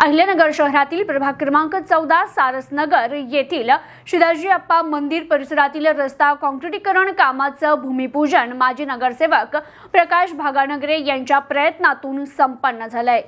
अहिल्यानगर शहरातील प्रभाग क्रमांक चौदा सारसनगर येथील शिदाजी अप्पा मंदिर परिसरातील रस्ता काँक्रिटीकरण कामाचं भूमिपूजन माजी नगरसेवक प्रकाश भागानगरे यांच्या प्रयत्नातून संपन्न झालंय.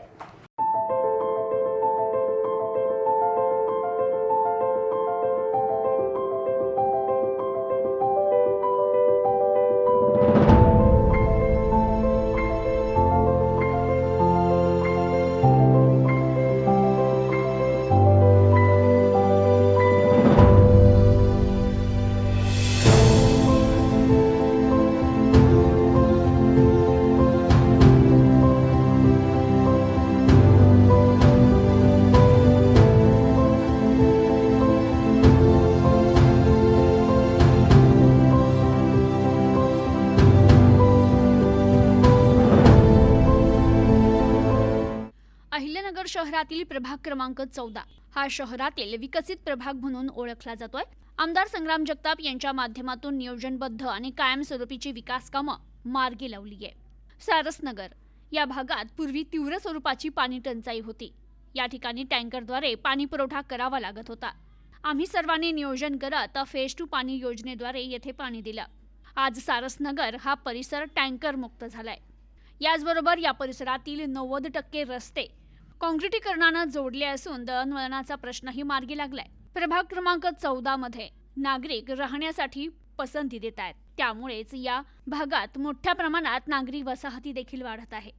शहरातील प्रभाग क्रमांक चौदा. हा शहरातील विकसित प्रभाग म्हणून ओळखला जातोय. आमदार संग्राम जगताप यांच्या माध्यमातून नियोजनबद्ध आणि कायमस्वरूपीची विकास कामं मार्गी लावली आहे. सारसनगर या भागात पूर्वी तीव्र स्वरूपाची पाणी टंचाई होती. या ठिकाणी टँकरद्वारे पाणी पुरवठा करावा लागत होता. आम्ही सर्वांनी नियोजन करत फेज टू पाणी योजनेद्वारे येथे पाणी दिलं. आज सारसनगर हा परिसर टँकर मुक्त झालाय. याचबरोबर या परिसरातील नव्वद टक्के रस्ते काँक्रिटीकरणानं जोडले असून दळणवळणाचा प्रश्नही मार्गी लागलाय. प्रभाग क्रमांक चौदा मध्ये नागरिक राहण्यासाठी पसंती देत आहेत. त्यामुळेच या भागात मोठ्या प्रमाणात नागरी वसाहती देखील वाढत आहे.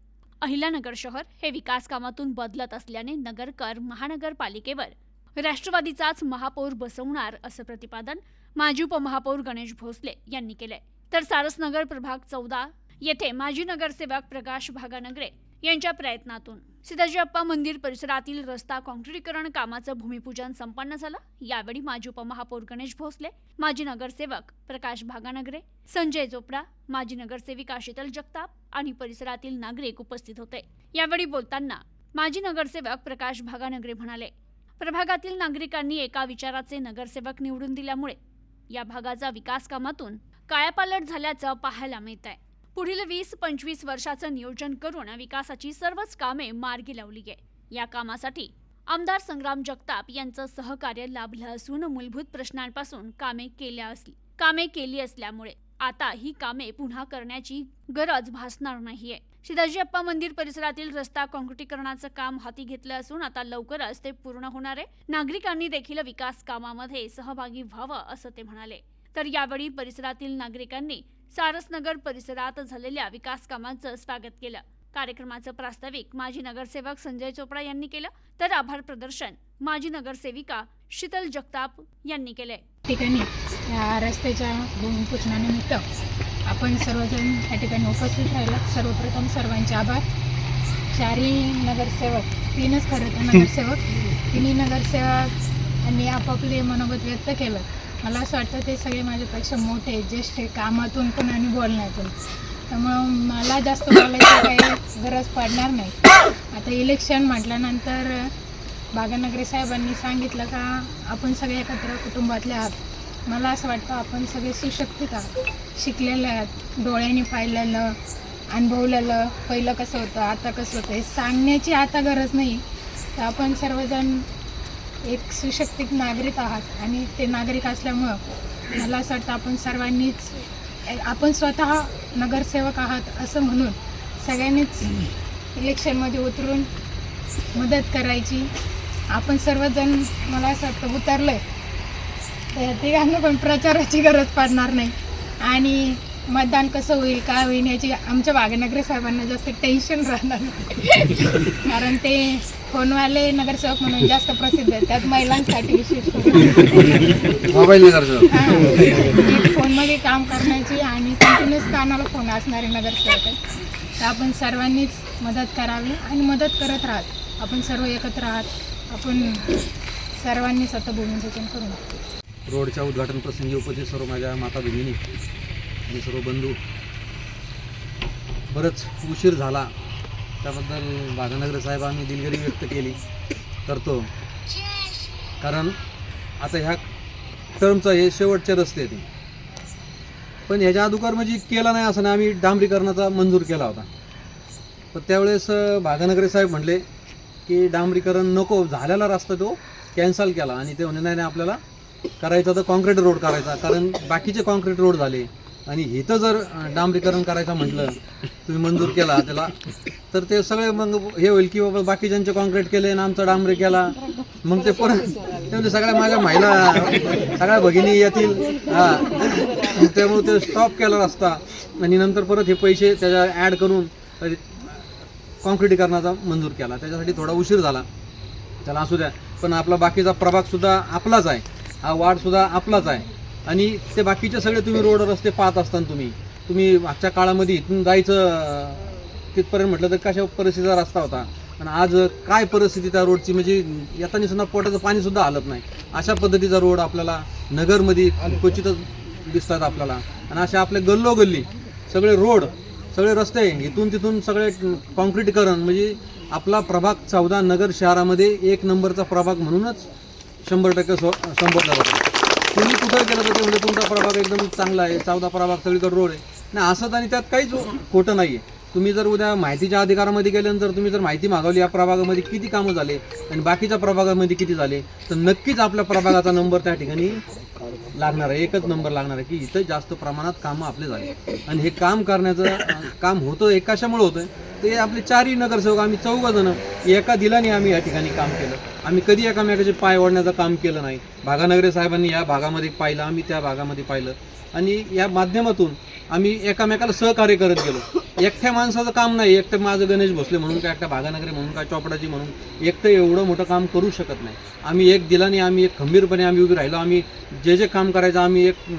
अहिल्यानगर शहर हे विकास कामातून बदलत असल्याने नगरकर महानगरपालिकेवर राष्ट्रवादीचाच महापौर बसवणार असं प्रतिपादन माजी उपमहापौर गणेश भोसले यांनी केलंय. तर सारसनगर प्रभाग चौदा येथे माजी नगरसेवक प्रकाश भागानगरे यांच्या प्रयत्नातून. सीताजी अप्पा मंदिर परिसरातील रस्ता काँक्रिटीकरण कामाचं भूमिपूजन संपन्न झालं. यावेळी माजी उपमहापौर गणेश भोसले माजी नगरसेवक प्रकाश भागानगरे संजय चोपडा माजी नगरसेविका शीतल जगताप आणि परिसरातील नागरिक उपस्थित होते. यावेळी बोलताना माजी नगरसेवक प्रकाश भागानगरे म्हणाले प्रभागातील नागरिकांनी एका विचाराचे नगरसेवक निवडून दिल्यामुळे या भागाचा विकास कामातून कायापालट झाल्याचं पाहायला मिळत आहे पुढील वीस पंचवीस वर्षाचं नियोजन करून विकासाची सर्वच कामे मार्गी लावली आहे. या कामासाठी आमदार संग्राम जगताप यांचं सहकार्य लाभलं असून मूलभूत प्रश्नांपासून कामे केल्या असली कामे केली असल्यामुळे आता ही कामे पुन्हा करण्याची गरज भासणार नाहीये. शिदाजी अप्पा मंदिर परिसरातील रस्ता काँक्रिटीकरणाचं काम हाती घेतलं असून आता लवकरच ते पूर्ण होणार आहे. नागरिकांनी देखील विकास कामामध्ये सहभागी व्हावं असं ते म्हणाले. तर यावेळी परिसरातील नागरिकांनी सारसनगर परिसरात झालेल्या विकास कामांचं स्वागत केलं. कार्यक्रमाचं प्रास्ताविक माजी नगरसेवक संजय चोपडा यांनी केलं तर आभार प्रदर्शन माजी नगरसेविका शीतल जगताप यांनी केले ठिकाणी या रस्त्याच्या भूमिपूजनानिमित्त आपण सर्वजण या ठिकाणी उपस्थित राहिला. सर्वप्रथम सर्वांचे आभार. चारही नगरसेवक तीनच खरं तर नगरसेवक तिन्ही नगरसेवक यांनी आपापले मनोगत व्यक्त केलं. मला असं वाटतं ते सगळे माझ्यापेक्षा मोठे ज्येष्ठ आहे, कामातून पण आणि बोलण्यातून. त्यामुळं मला जास्त बोलायची काही गरज पडणार नाही. आता इलेक्शन म्हटल्यानंतर बागानगरे साहेबांनी सांगितलं का आपण सगळे एकत्र कुटुंबातले आहात. मला असं वाटतं आपण सगळे सुशिक्षित आहात शिकलेले आहात डोळ्यांनी पाहिलेलं अनुभवलेलं पहिलं कसं होतं आता कसं होतं हे सांगण्याची आता गरज नाही. तर आपण सर्वजण एक सुशक्तिक नागरिक आहात आणि ते नागरिक असल्यामुळं मला असं वाटतं आपण सर्वांनीच आपण स्वतः नगरसेवक आहात असं म्हणून सगळ्यांनीच इलेक्शनमध्ये उतरून मदत करायची. आपण सर्वजण मला असं वाटतं उतरलं आहे तर तिघांना पण प्रचाराची गरज पडणार नाही. आणि मतदान कसं होईल काय होईल याची आमच्या वाघनगरे साहेबांना जास्त टेन्शन राहणार कारण ते फोनवाले नगरसेवक म्हणून जास्त प्रसिद्ध आहेत. त्यात महिलांसाठी विशेष करून. हां. फोनमध्ये काम करण्याची आणि कंटिन्युअस कानाला फोन असणारे नगरसेवक आहेत. तर आपण सर्वांनीच मदत करावी आणि मदत करत राहत. आपण सर्व एकत्र आहात. आपण सर्वांनीच आता भूमिपूजन करून रोडच्या उद्घाटन प्रसंगी उपस्थित सर्व माझ्या माता भगिनी आणि सर्व बंधू. बरंच उशीर झाला. त्याबद्दल भागानगर साहेब आम्ही दिलगिरी व्यक्त केली. करतो. कारण आता ह्या टर्मचा हे शेवटचे रस्ते ते पण ह्याच्या अगोदर म्हणजे केला नाही असं नाही. आम्ही डांबरीकरणाचा मंजूर केला होता. पण त्यावेळेस अं, भागानगरे साहेब म्हणले की डांबरीकरण नको. झालेला रस्ता तो कॅन्सल केला. आणि ते म्हणे नाही आपल्याला करायचा तर कॉन्क्रीट रोड करायचा. कारण बाकीचे कॉन्क्रीट रोड झाले. आणि इथं जर डांबरीकरण करायचं म्हटलं तुम्ही मंजूर केला त्याला तर ते सगळे मग हे होईल की बाबा बाकीच्यांचे कॉन्क्रीट केले आणि आमचा डांबरी केला. मग ते परत त्यामुळे सगळ्या माझ्या महिला सगळ्या भगिनी येतील. हां. त्यामुळे ते स्टॉप केला रस्ता. आणि नंतर परत हे पैसे त्याच्या ॲड करून कॉन्क्रिटीकरणाचा मंजूर केला. त्याच्यासाठी थोडा उशीर झाला. त्याला असू द्या. पण आपला बाकीचा प्रभागसुद्धा आपलाच आहे. हा वार्डसुद्धा आपलाच आहे. आणि ते बाकीचे सगळे तुम्ही रोड रस्ते पाहत असताना तुम्ही. तुम्ही मागच्या काळामध्ये इथून जायचं तिथपर्यंत म्हटलं तर कशा परिस्थितीचा रस्ता होता. आणि आज काय परिस्थिती त्या रोडची? म्हणजे येताना सुद्धा पोटाचं पाणीसुद्धा हलत नाही. अशा पद्धतीचा रोड आपल्याला नगरमध्ये क्वचितच दिसतात आपल्याला. आणि अशा आपले गल्लोगल्ली सगळे रोड सगळे रस्ते इथून तिथून सगळे कॉन्क्रीटीकरण म्हणजे आपला प्रभाग चौदा नगर शहरामध्ये एक नंबरचा प्रभाग म्हणूनच शंभर टक्के स्व संबोधला जातो. तुम्ही कुठं गेलं तर ते म्हणजे तुमचा प्रभाग एकदम चांगला आहे. चौदा प्रभाग सगळीकडे रोड आहे. नाही असंच आणि त्यात काहीच खोटं नाही आहे तुम्ही जर उद्या माहितीच्या अधिकारामध्ये गेल्यानंतर तुम्ही जर माहिती मागवली या प्रभागामध्ये किती कामं झाले आणि बाकीच्या प्रभागामध्ये किती झाले तर नक्कीच आपल्या प्रभागाचा नंबर त्या ठिकाणी लागणार आहे. एकच नंबर लागणार आहे की इथं जास्त प्रमाणात कामं आपले झाले. आणि हे काम करण्याचं काम होतं हे कशामुळे होतं ते आपले चारही नगरसेवक आम्ही चौघ जण एका दिलाने आम्ही या ठिकाणी काम केलं. आम्ही कधी एकामेकाचे पाय ओढण्याचं काम केलं नाही. भागानगरे साहेबांनी या भागामध्ये पाहिलं आम्ही त्या भागामध्ये पाहिलं. आणि या माध्यमातून आम्ही एकामेकाला सहकार्य करत गेलो. एकट्या माणसाचं काम नाही. एकटं माझं गणेश भोसले म्हणून काय एकट्या भागानगरी म्हणून काय चोपडाची म्हणून? एकटं एवढं मोठं काम करू शकत नाही. आम्ही एक दिलाने आम्ही एक खंबीरपणे आम्ही उभी राहिलो. आम्ही जे जे काम करायचं आम्ही एक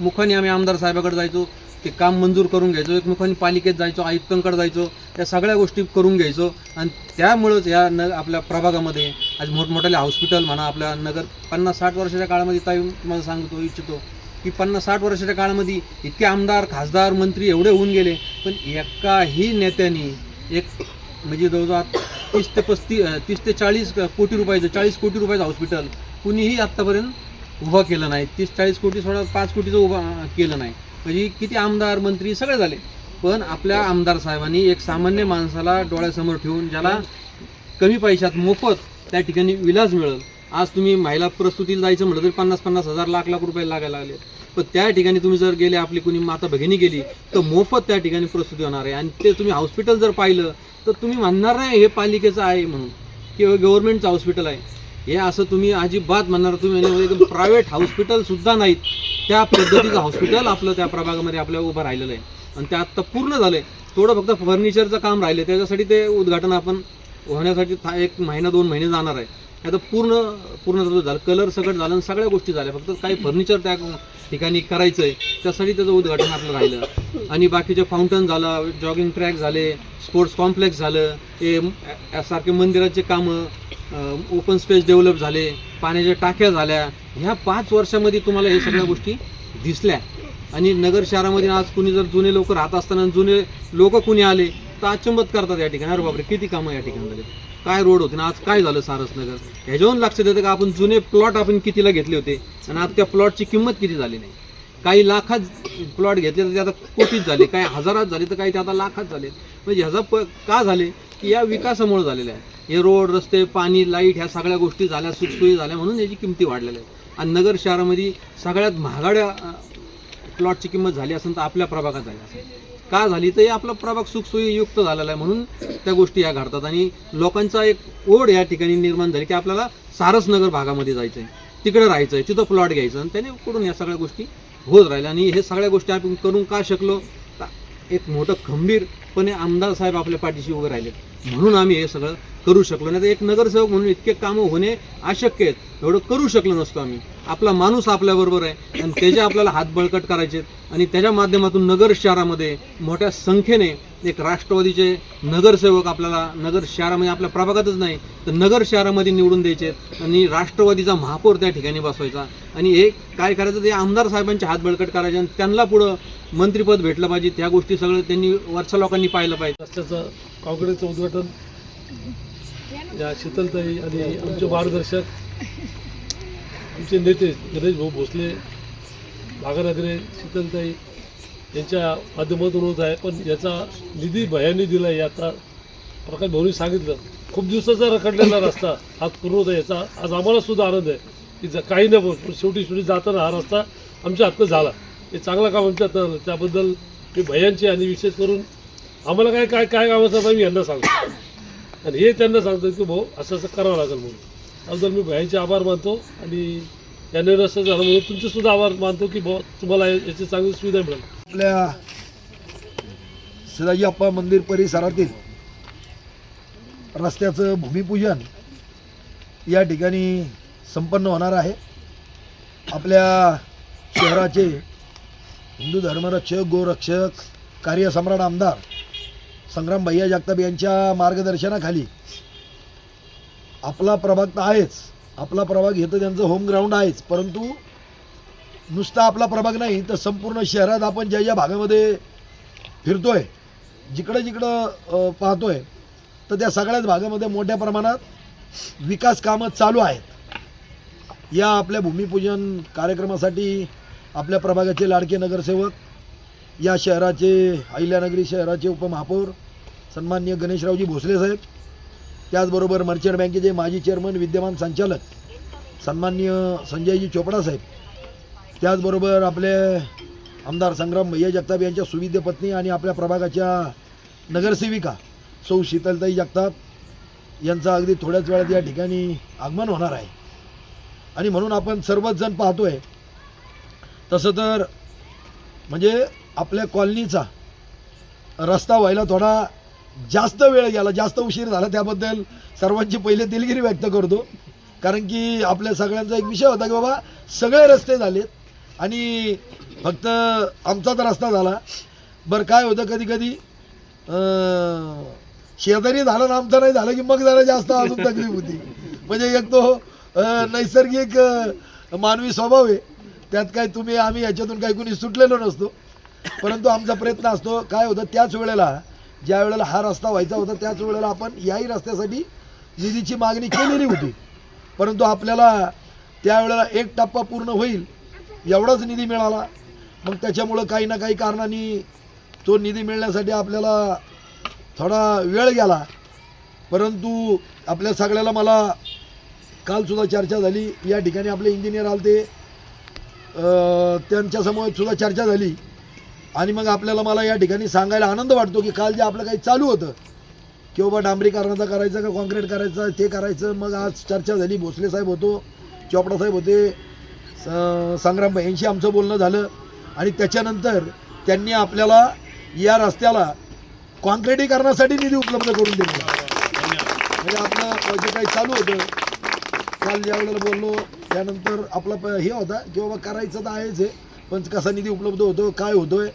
मुखाने आम्ही आमदार साहेबाकडे जायचो. ते काम मंजूर करून घ्यायचो. एक मुखाने पालिकेत जायचो आयुक्तांकडे जायचो. या सगळ्या गोष्टी करून घ्यायचो. आणि त्यामुळंच या न आपल्या प्रभागामध्ये आज मोठमोठ्याले हॉस्पिटल म्हणा आपल्या नगर पन्नास साठ वर्षाच्या काळामध्ये ताई तुम्हाला सांगतो इच्छितो. की पन्नास साठ वर्षाच्या काळामध्ये इतके आमदार खासदार मंत्री एवढे होऊन गेले. पण एकाही नेत्याने एक म्हणजे जवळजवळ तीस ते पस्तीस तीस ते चाळीस कोटी रुपयाचं चाळीस कोटी रुपयाचं हॉस्पिटल कुणीही आत्तापर्यंत उभं केलं नाही. तीस चाळीस कोटी सोळा पाच कोटीचं उभा केलं नाही. म्हणजे किती आमदार मंत्री सगळे झाले. पण आपल्या आमदार साहेबांनी एक सामान्य माणसाला डोळ्यासमोर ठेवून ज्याला कमी पैशात मोफत त्या ठिकाणी विलास मिळेल. आज तुम्ही महिला प्रस्तुतीला जायचं म्हटलं तरी पन्नास पन्नास हजार लाख लाख रुपये लागायला लागले. पण त्या ठिकाणी तुम्ही जर गेले आपली कुणी माता भगिनी गेली तर मोफत त्या ठिकाणी प्रस्तुती होणार आहे. आणि ते तुम्ही हॉस्पिटल जर पाहिलं तर तुम्ही म्हणणार नाही हे पालिकेचं आहे म्हणून किंवा गव्हर्नमेंटचं हॉस्पिटल आहे. हे असं तुम्ही अजिबात म्हणणार तुम्ही एकदम प्रायव्हेट हॉस्पिटलसुद्धा नाहीत. त्या पद्धतीचं हॉस्पिटल आपलं त्या प्रभागामध्ये आपल्या उभं राहिलेलं आहे. आणि ते आत्ता पूर्ण झालं आहे थोडं फक्त फर्निचरचं काम राहिलं त्याच्यासाठी ते उद्घाटन आपण होण्यासाठी था- एक महिना दोन महिने जाणार आहे. आता पूर्ण पूर्ण झालं कलर सगळं झालं आणि सगळ्या गोष्टी झाल्या फक्त काही फर्निचर त्या ठिकाणी करायचं आहे त्यासाठी त्याचं उद्घाटन आपलं राहिलं. आणि बाकीचे फाउंटन झालं जॉगिंग ट्रॅक झाले स्पोर्ट्स कॉम्प्लेक्स झालं हे सारखे मंदिराचे कामं ओपन स्पेस डेव्हलप झाले पाण्याच्या टाक्या झाल्या. ह्या पाच वर्षामध्ये तुम्हाला हे सगळ्या गोष्टी दिसल्या. आणि नगर शहरामध्ये आज कुणी जर जुने लोक राहत असताना जुने लोक कुणी आले तर अचंबत करतात या ठिकाणी. अरे बापरे किती कामं या ठिकाणी झाले. काय रोड होते ना आज काय झालं सारसनगर? ह्याच्यावरून लक्षात येतं का आपण जुने प्लॉट आपण कितीला घेतले होते? आणि आज त्या प्लॉटची किंमत किती झाली नाही? काही लाखात प्लॉट घेतले तर ते आता कोटीत झाले काही हजारात झाले तर काही ते आता लाखात झाले. म्हणजे ह्याचा प का झाले? की या विकासामुळे झालेल्या आहे. हे रोड रस्ते पाणी लाइट ह्या सगळ्या गोष्टी झाल्या सुखसोयी झाल्या म्हणून याची किमती वाढलेल्या आहेत. आणि नगर शहरामध्ये सगळ्यात महागड्या प्लॉटची किंमत झाली असेल तर आपल्या प्रभागात झाली असेल. का झाली? तर हे आपला प्रभाग सुखसोयीयुक्त झालेला आहे म्हणून त्या गोष्टी या घडतात. आणि लोकांचा एक ओढ या ठिकाणी निर्माण झाली की आपल्याला सारसनगर भागामध्ये जायचं आहे तिकडे राहायचं आहे तिथं प्लॉट घ्यायचं आणि त्याने कुठून या सगळ्या गोष्टी होत राहिल्या. आणि हे सगळ्या गोष्टी आपण करून का शकलो? एक मोठं खंबीरपणे आमदार साहेब आपल्या पाठीशी उभे राहिले. म्हणून आम्ही हे सगळं करू शकलो नाही. तर एक नगरसेवक म्हणून इतके कामं होणे अशक्य आहेत. एवढं करू शकलो नसतो आम्ही. आपला माणूस आपल्याबरोबर आहे. आणि त्याचे आपल्याला हात बळकट करायचे आणि त्याच्या माध्यमातून नगर शहरामध्ये मोठ्या संख्येने एक राष्ट्रवादीचे नगरसेवक आपल्याला नगर शहरामध्ये आपल्या प्रभागातच नाही तर नगर शहरामध्ये निवडून द्यायचे आणि राष्ट्रवादीचा महापौर त्या ठिकाणी बसवायचा. आणि हे काय करायचं ते आमदार साहेबांचे हात बळकट करायचे आणि त्यांना पुढं मंत्रिपद भेटलं पाहिजे. त्या गोष्टी सगळं त्यांनी वरच्या लोकांनी पाहिलं पाहिजे. रस्त्याचं काँग्रेसचं उद्घाटन या शीतलताई आणि आमचे मार्गदर्शक आमचे नेते गणेश भाऊ भोसले भागरागरे शीतलताई यांच्या माध्यमातून होत आहे. पण याचा निधी भयाने दिला आहे. आता प्रकाश भाऊनी सांगितलं खूप दिवसाचा रखडलेला रस्ता हात पूर्ण होता याचा आज आम्हाला सुद्धा आनंद आहे की ज- काही नाही पण शेवटी शेवटी जाताना हा रस्ता आमच्या हातनं झाला. हे चांगलं काम आमच्या हातनं त्याबद्दल मी भयांचे आणि विशेष करून आम्हाला काय काय काय काम असतं मी यांना सांगतो. आणि हे त्यांना सांगतो की भाऊ असं असं करावं लागेल म्हणून. त्याबद्दल मी भयांचे आभार मानतो आणि त्यांनी असं झालं म्हणून तुमचे सुद्धा आभार मानतो की भाऊ तुम्हाला याची चांगली सुविधा मिळेल. आपल्या शिवाजी अप्पा मंदिर परिसरातील रस्त्याचं भूमिपूजन या ठिकाणी संपन्न होणार आहे. आपल्या शहराचे हिंदू धर्मरक्षक गोरक्षक कार्यसम्राट आमदार संग्राम भैया जगताप यांच्या मार्गदर्शनाखाली. आपला प्रभाग तर आहेच. आपला प्रभाग हे तर त्यांचं होम ग्राउंड आहेच. परंतु नुसता आपला प्रभाग नाही तर संपूर्ण शहरात आपण ज्या ज्या भागामध्ये फिरतोय जिकडं जिकडं पाहतो पाहतोय तर त्या सगळ्याच भागामध्ये मोठ्या प्रमाणात विकास कामं चालू आहेत. या आपल्या भूमिपूजन कार्यक्रमासाठी आपल्या प्रभागाचे लाडके नगरसेवक या शहराचे अहिल्यानगरी शहराचे उपमहापौर सन्माननीय गणेशरावजी भोसले साहेब. त्याचबरोबर मर्चंट बँकेचे माजी चेअरमन विद्यमान संचालक सन्माननीय संजयजी चोपडा साहेब. त्याचबरोबर आपले आमदार संग्राम भैया जगताप यांच्या सुविद्य पत्नी आणि आपल्या प्रभागाच्या नगरसेविका सौ शीतलताई जगताप यांचा अगदी थोड्याच वेळात या ठिकाणी आगमन होणार आहे. आणि म्हणून आपण सर्वच जण पाहतोय. तसं तर म्हणजे आपल्या कॉलनीचा रस्ता व्हायला थोडा जास्त वेळ गेला जास्त उशीर झाला त्याबद्दल सर्वांची पहिले दिलगिरी व्यक्त करतो. कारण की आपल्या सगळ्यांचा एक विषय होता की बाबा सगळे रस्ते झालेत आणि फक्त आमचाच रस्ता झाला. बरं काय होतं कधी कधी शेजारी झालं ना आमचं नाही झालं की मग जरा जास्त अजून तकलीफ होती. म्हणजे एक तो नैसर्गिक मानवी स्वभाव आहे. त्यात काय तुम्ही आम्ही याच्यातून काही कुणी सुटलेलो नसतो. परंतु आमचा प्रयत्न असतो काय होतं त्याच वेळेला ज्या वेळेला हा रस्ता व्हायचा होता त्याच वेळेला आपण याही रस्त्यासाठी निधीची मागणी केलेली होती. परंतु आपल्याला त्यावेळेला एक टप्पा पूर्ण होईल एवढाच निधी मिळाला. मग त्याच्यामुळं काही ना काही कारणाने तो निधी मिळण्यासाठी आपल्याला थोडा वेळ गेला. परंतु आपल्या सगळ्याला मला कालसुद्धा चर्चा झाली. या ठिकाणी आपले इंजिनियर आले ते त्यांच्यासमोर सुद्धा चर्चा झाली. आणि मग आपल्याला मला या ठिकाणी सांगायला आनंद वाटतो की काल जे आपलं काही चालू होतं की बाबा डांबरीकरणाचा करायचं का कॉन्क्रीट करायचं ते करायचं. मग आज चर्चा झाली भोसले साहेब होतो चोपडा साहेब होते स- संग्राम यांशी आमचं बोलणं झालं. आणि त्याच्यानंतर त्यांनी आपल्याला या रस्त्याला कॉन्क्रिटीकरणासाठी निधी उपलब्ध करून दिला. म्हणजे आपलं जे काही चालू होतं काल ज्यावेळेला बोललो त्यानंतर आपला प- हे होता की बाबा करायचं तर आहेच आहे पण कसा निधी उपलब्ध होतो काय होतोय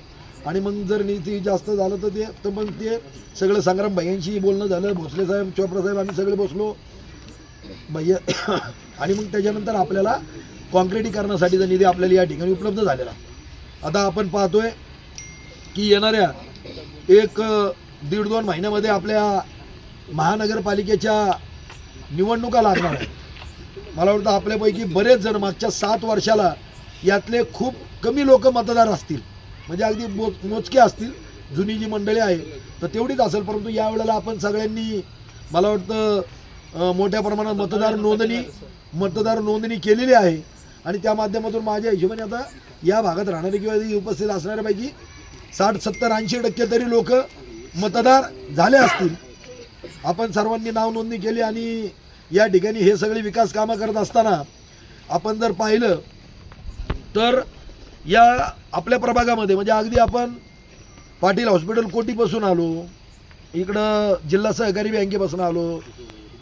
आणि मग जर निधी जास्त झालं तर ते तर मग ते सगळं संग्राम भैयांशी बोलणं झालं. भोसले साहेब चोप्रा साहेब आम्ही सगळे बसलो. भैया आणि मग त्याच्यानंतर आपल्याला कॉन्क्रिटीकरणासाठीचा निधी आपल्याला या ठिकाणी उपलब्ध झालेला. आता आपण पाहतोय की येणाऱ्या एक दीड दोन महिन्यामध्ये आपल्या महानगरपालिकेच्या निवडणुका लागणार आहेत. मला वाटतं आपल्यापैकी बरेच जण मागच्या सात वर्षाला यातले खूप कमी लोक मतदार असतील. म्हणजे अगदी मो मोजके असतील जुनी जी मंडळी आहे तर तेवढीच असेल परंतु यावेळेला आपण सगळ्यांनी मला वाटतं मोठ्या प्रमाणात मतदार नोंदणी मतदार नोंदणी केलेली आहे. आणि त्या माध्यमातून माझ्या हिशोबाने आता या भागात राहणारे किंवा उपस्थित असणाऱ्यापैकी साठ सत्तर ऐंशी टक्के तरी लोक मतदार झाले असतील. आपण सर्वांनी नाव नोंदणी केली आणि या ठिकाणी हे सगळे विकास कामं करत असताना आपण जर पाहिलं तर या आपल्या प्रभागामध्ये म्हणजे अगदी आपण पाटील हॉस्पिटल कोटीपासून आलो इकडं जिल्हा सहकारी बँकेपासून आलो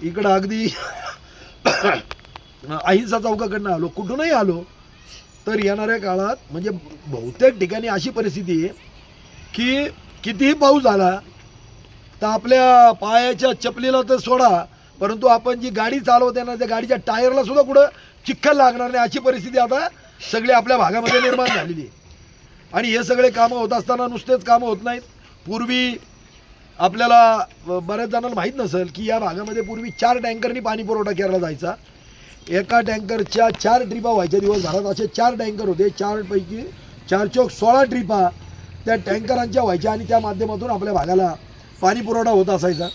इकडं अगदी अहिंसा चौकाकडनं आलो कुठूनही आलो तर येणाऱ्या काळात म्हणजे बहुतेक ठिकाणी अशी परिस्थिती आहे की कितीही पाऊस झाला तर आपल्या पायाच्या चपलीला तर सोडा परंतु आपण जी गाडी चालवते ना त्या गाडीच्या टायरला सुद्धा कुठं चिखल लागणार नाही अशी परिस्थिती आता सगळी आपल्या भागामध्ये निर्माण झालेली आहे. आणि हे सगळे कामं होत असताना नुसतेच कामं होत नाहीत. पूर्वी आपल्याला बऱ्याच जणांना माहीत नसेल की या भागामध्ये पूर्वी चार टँकरनी पाणी पुरवठा केला जायचा. एका टँकरच्या चार ट्रिपा व्हायच्या दिवसभरात असे चार टँकर होते. चारपैकी चार चौक सोळा ट्रिपा त्या टँकरांच्या व्हायच्या आणि त्या माध्यमातून आपल्या भागाला पाणी पुरवठा होत असायचा.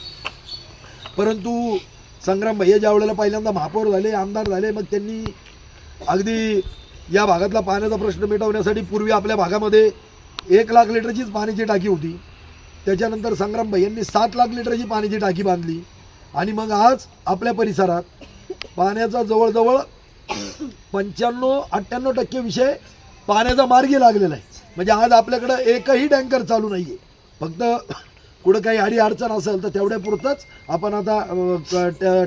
परंतु संग्राम भैया ज्या वेळेला पहिल्यांदा महापौर झाले आमदार झाले मग त्यांनी अगदी या भागातला पाण्याचा प्रश्न मिटवण्यासाठी पूर्वी आपल्या भागामध्ये एक लाख लिटरचीच पाण्याची टाकी होती. त्याच्यानंतर संग्राम भैयांनी सात लाख लिटरची पाण्याची टाकी बांधली. आणि मग आज आपल्या परिसरात पाण्याचा जवळजवळ पंच्याण्णव अठ्ठ्याण्णव टक्के विषय पाण्याचा मार्गी लागलेला आहे. म्हणजे आज आपल्याकडं एकही टँकर चालू नाही आहे फक्त कुठं काही अडी अडचण असेल तर तेवढ्यापुरतंच आपण आता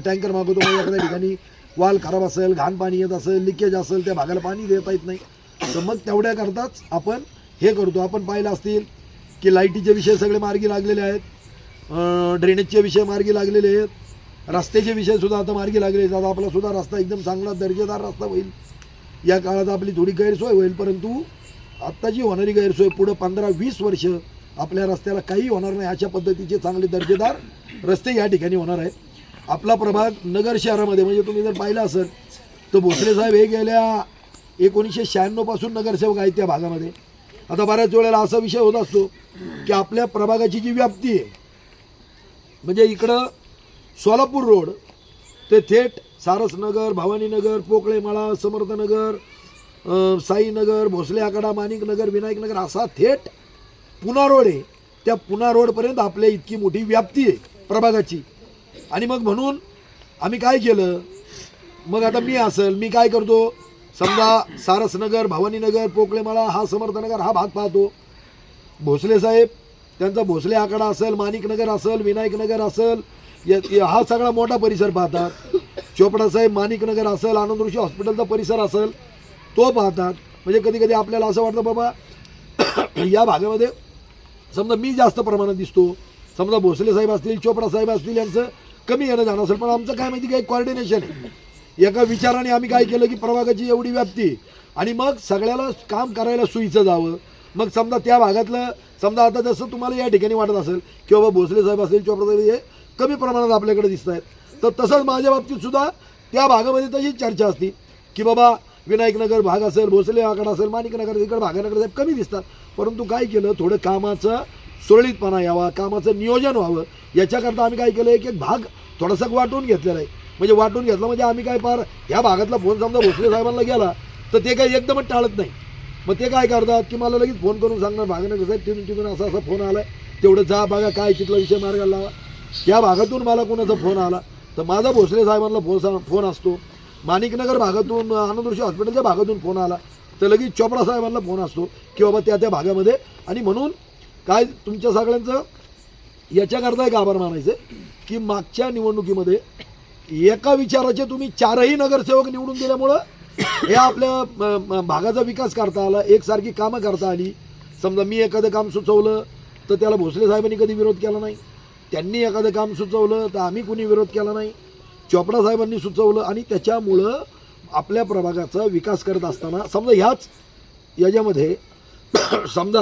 टँकर मागवतो म्हणजे एखाद्या ठिकाणी. वाल खराब असेल घाण पाणी येत असेल लिकेज असेल त्या भागाला पाणी देता येत नाही. तर मग तेवढ्याकरताच आपण हे करतो. आपण पाहिलं असतील की लाईटीचे विषय सगळे मार्गी लागलेले आहेत. ड्रेनेजचे विषय मार्गी लागलेले आहेत. रस्त्याचे विषयसुद्धा आता मार्गी लागले आहेत. आता आपलासुद्धा रस्ता एकदम चांगला दर्जेदार रस्ता होईल. या काळात आपली थोडी गैरसोय होईल परंतु आत्ताची होणारी गैरसोय पुढं पंधरा वीस वर्ष आपल्या रस्त्याला काही होणार नाही अशा पद्धतीचे चांगले दर्जेदार रस्ते या ठिकाणी होणार आहेत. आपला प्रभाग नगर शहरामध्ये म्हणजे तुम्ही जर पाहिलं असेल तर भोसले साहेब हे गेल्या एकोणीसशे शहाण्णवपासून नगरसेवक आहेत त्या भागामध्ये. आता बऱ्याच वेळेला असा विषय होत असतो की आपल्या प्रभागाची जी व्याप्ती आहे म्हणजे इकडं सोलापूर रोड ते थेट सारसनगर भवानीनगर पोकळेमाळा समर्थनगर साईनगर भोसले आकडा माणिकनगर विनायकनगर असा थेट पुना रोड आहे त्या पुना रोडपर्यंत आपल्या इतकी मोठी व्याप्ती आहे प्रभागाची. आणि मग म्हणून आम्ही काय केलं? मग आता मी असेल मी काय करतो? समजा सारसनगर भवानीनगर पोकळेमाळा हा समर्थनगर हा भाग पाहतो. भोसले साहेब त्यांचा भोसले आकडा असेल माणिकनगर असेल विनायकनगर असेल या- या- हा सगळा मोठा परिसर पाहतात. चोपडा साहेब माणिकनगर असेल आनंद ऋषी हॉस्पिटलचा परिसर असेल तो पाहतात. म्हणजे कधी कधी आपल्याला असं वाटतं बाबा या भागामध्ये समजा मी जास्त प्रमाणात दिसतो समजा भोसले साहेब असतील चोपडा साहेब असतील यांचं कमी येणं जाणं असेल पण आमचं काय माहिती काय कॉर्डिनेशन आहे. एका विचाराने आम्ही काय केलं की प्रभागाची एवढी व्याप्ती आणि मग सगळ्याला काम करायला सोयीचं जावं. मग समजा त्या भागातलं समजा आता जसं तुम्हाला या ठिकाणी वाटत असेल की बाबा भोसले साहेब असतील चोपडा साहेब हे कमी प्रमाणात आपल्याकडे दिसत आहेत. तर तसंच माझ्या बाबतीत सुद्धा त्या भागामध्ये तशीच चर्चा असते की बाबा विनायकनगर भाग असेल भोसले आकडा असेल माणिकनगर इकडे भागानगर साहेब कमी दिसतात. परंतु काय केलं? थोडं कामाचं सुरळीतपणा यावा कामाचं नियोजन व्हावं. याच्याकरता आम्ही काय केलं? एक एक भाग थोडासा वाटून घेतलेला आहे. म्हणजे वाटून घेतला म्हणजे आम्ही काय पार ह्या भागातला फोन समजा भोसले साहेबांना गेला तर ते काही एकदमच टाळत नाही. मग ते काय करतात की मला लगेच फोन करून सांगणार भागनगर साहेब तिथून तिथून असा असा फोन आला आहे तेवढं जा बघा काय तिथला विषय मार्गाला लावा. त्या भागातून मला कोणाचा फोन आला तर माझा भोसले साहेबांना फोन सा- फोन असतो. माणिकनगर भागातून आनंदृषी हॉस्पिटलच्या भागातून फोन आला. तर लगेच चोपडा साहेबांना फोन असतो की बाबा त्या त्या भागामध्ये. आणि म्हणून काय तुमच्या सगळ्यांचं याच्याकरता एक आभार मानायचं की मागच्या निवडणुकीमध्ये एका विचाराचे तुम्ही चारही नगरसेवक निवडून दिल्यामुळं हे आपल्या म, भागाचा विकास करता आला एकसारखी कामं करता आली. समजा मी एखादं काम सुचवलं तर त्याला भोसले साहेबांनी कधी विरोध केला नाही. त्यांनी एखादं काम सुचवलं तर आम्ही कुणी विरोध केला नाही. चोपडा साहेबांनी सुचवलं आणि त्याच्यामुळं आपल्या प्रभागाचा विकास करत असताना समजा ह्याच याच्यामध्ये समजा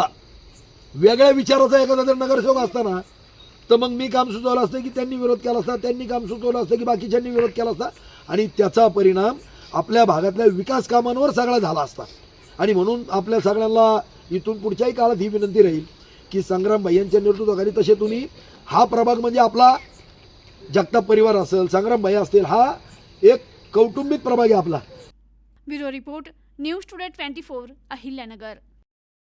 वेगळ्या विचाराचा एखादा जर नगरसेवक असताना तर मग मी काम सुचवलं असतं की त्यांनी विरोध केला असता त्यांनी काम सुचवलं असतं की बाकीच्यांनी विरोध केला असता. आणि त्याचा परिणाम आपल्या भागातल्या विकास कामांवर सगळा झाला असता. आणि म्हणून आपल्या सगळ्यांना इथून पुढच्याही काळात ही विनंती राहील की संग्राम भाईयांच्या नेतृत्वाखाली तसे तुम्ही हा प्रभाग म्हणजे आपला जगताप परिवार असेल संग्राम भाई असतील हा एक कौटुंबिक प्रभाग आहे आपला. Bureau report news today twenty four Ahilyanagar.